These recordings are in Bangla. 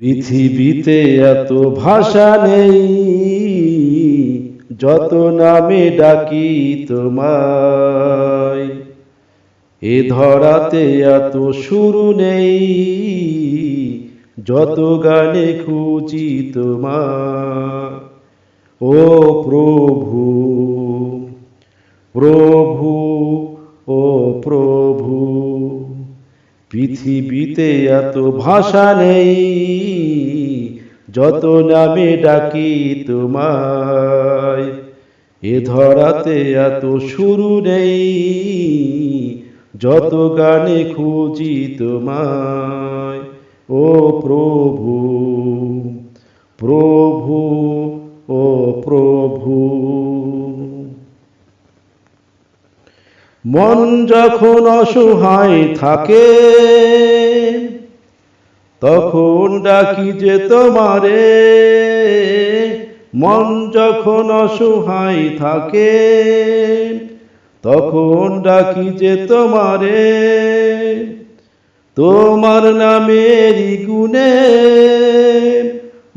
পৃথিবীতে এত ভাষা নেই, যত নামে ডাকি তোমায়। এ ধরাতে এত শুরু নেই, যত গানে খুঁজি তোমার ও প্রভু প্রভু পৃথিবীতে এত ভাষা নেই, যত নামে ডাকি তোমায়। এ ধরাতে এত শুরু নেই, যত গানে খুঁজি তোমায়। ও প্রভু প্রভু, ও প্রভু। মন যখন অসহায় থাকে, তখন ডাকি যে তোমারে। মন যখন অসহায় থাকে, তখন ডাকি যে তোমারে। তোমার নামেরই গুণে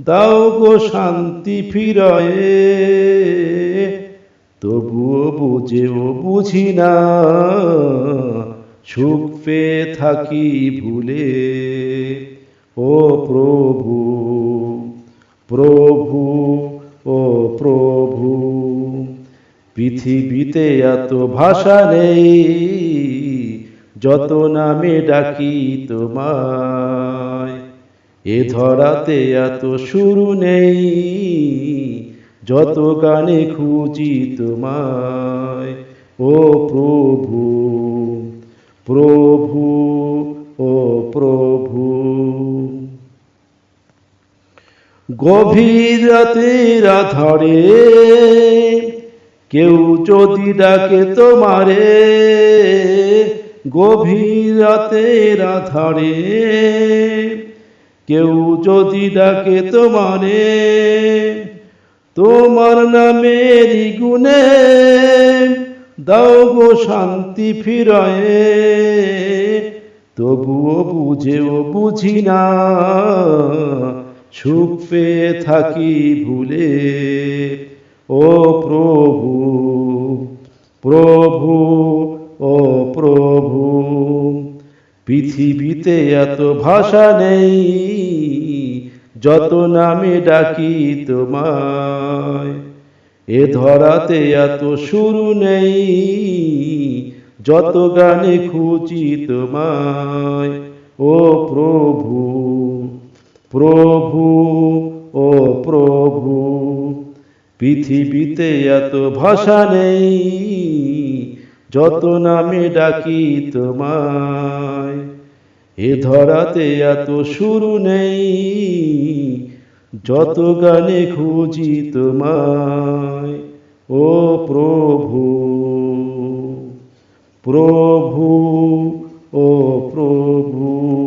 দাও গো শান্তি ফিরয়ে। তবুও বুঝেও বুঝি না, সুখ পেয়ে থাকি ভুলে। ও প্রভু প্রভু, ও প্রভু, পৃথিবীতে এত ভাষা নেই, যত নামে ডাকি তোমায়। এ ধরাতে এত শুরু নেই যত গানে খুঁজি তোমায়, ও প্রভু প্রভু, ও প্রভু। গভীর রাতের আধারে কেউ যদি ডাকে তোমারে, গভীর রাতের আধারে কেউ যদি ডাকে তোমারে তোমার নামেরই গুণে দাও গো শান্তি ফিরয়ে। তবুও বুঝেও বুঝি না, সুখ পেয়ে থাকি ভুলে। ও প্রভু প্রভু, ও প্রভু, পৃথিবীতে এত ভাষা নেই। যত নামে ডাকি তোমায়, এ ধরাতে এত শুরু নেই, যত গানে খুঁজি তোমায়। ও প্রভু প্রভু, ও প্রভু, পৃথিবীতে এত ভাষা নেই যত নামে ডাকি তোমায়। এ ধরাতে এত শুরু নেই যত গানে খুঁজি তোমায়। ও প্রভু প্রভু ও প্রভু।